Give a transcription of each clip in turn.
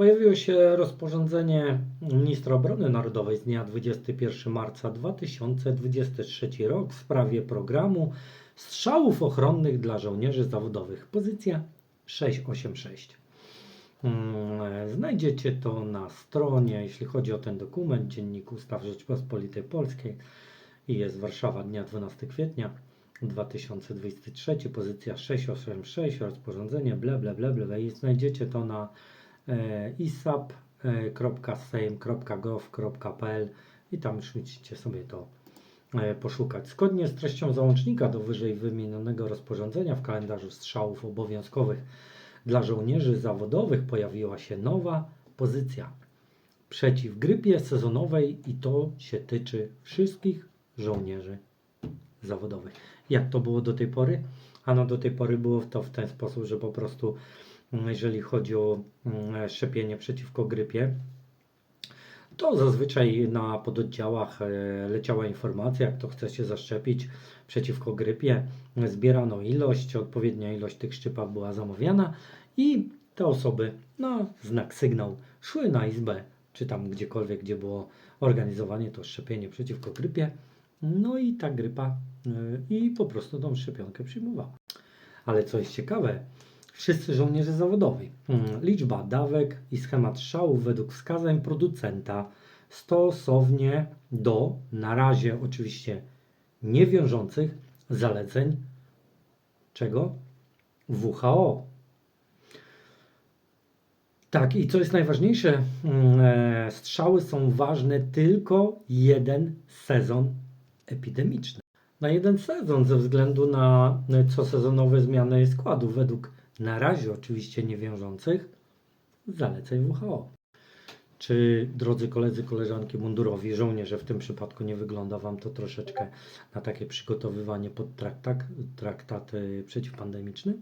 Pojawiło się rozporządzenie ministra obrony narodowej z dnia 21 marca 2023 rok w sprawie programu strzałów ochronnych dla żołnierzy zawodowych. Pozycja 686. Mm, Znajdziecie to na stronie, jeśli chodzi o ten dokument, Dziennik Ustaw Rzeczpospolitej Polskiej i jest Warszawa dnia 12 kwietnia 2023, pozycja 686, rozporządzenie, ble, ble, ble, ble i znajdziecie to na isap.sejm.gov.pl i tam już musicie sobie to e, poszukać. Zgodnie z treścią załącznika do wyżej wymienionego rozporządzenia w kalendarzu strzałów obowiązkowych dla żołnierzy zawodowych pojawiła się nowa pozycja przeciw grypie sezonowej i to się tyczy wszystkich żołnierzy zawodowych. Jak to było do tej pory? Ano do tej pory było to w ten sposób, że po prostu jeżeli chodzi o mm, szczepienie przeciwko grypie, to zazwyczaj na pododdziałach e, leciała informacja, jak to chce się zaszczepić przeciwko grypie. Zbierano ilość, odpowiednia ilość tych szczepów była zamawiana i te osoby na znak sygnał szły na izbę, czy tam gdziekolwiek, gdzie było organizowanie to szczepienie przeciwko grypie. No i ta grypa y, i po prostu tą szczepionkę przyjmowała. Ale co jest ciekawe, wszyscy żołnierze zawodowi. mm, Liczba dawek i schemat strzałów według wskazań producenta stosownie do na razie oczywiście niewiążących zaleceń czego? WHO. Tak, i co jest najważniejsze, mm, e, strzały są ważne tylko jeden sezon epidemiczny. Na jeden sezon ze względu na e, cosezonowe zmiany składu według na razie oczywiście niewiążących zaleceń WHO. Czy drodzy koledzy, koleżanki mundurowi, żołnierze w tym przypadku nie wygląda Wam to troszeczkę na takie przygotowywanie pod traktat, traktat przeciwpandemiczny?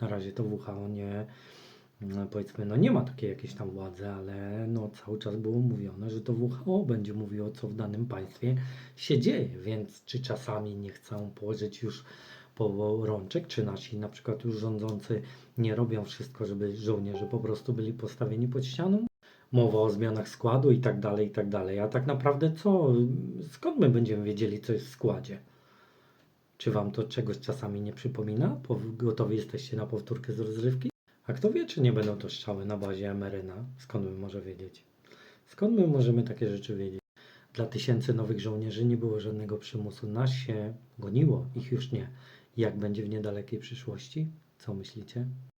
Na razie to WHO nie, no, powiedzmy, no nie ma takiej jakiejś tam władzy, ale no cały czas było mówione, że to WHO będzie mówiło, co w danym państwie się dzieje, więc czy czasami nie chcą położyć już po rączek, czy nasi na przykład już rządzący nie robią wszystko, żeby żołnierze po prostu byli postawieni pod ścianą? Mowa o zmianach składu i tak dalej, i tak dalej. A tak naprawdę co? Skąd my będziemy wiedzieli, co jest w składzie? Czy wam to czegoś czasami nie przypomina? Po- Gotowi jesteście na powtórkę z rozrywki? A kto wie, czy nie będą to strzały na bazie mRNA? Skąd my może wiedzieć? Skąd my możemy takie rzeczy wiedzieć? Dla tysięcy nowych żołnierzy nie było żadnego przymusu. Nas się goniło, ich już nie. Jak będzie w niedalekiej przyszłości? Co myślicie?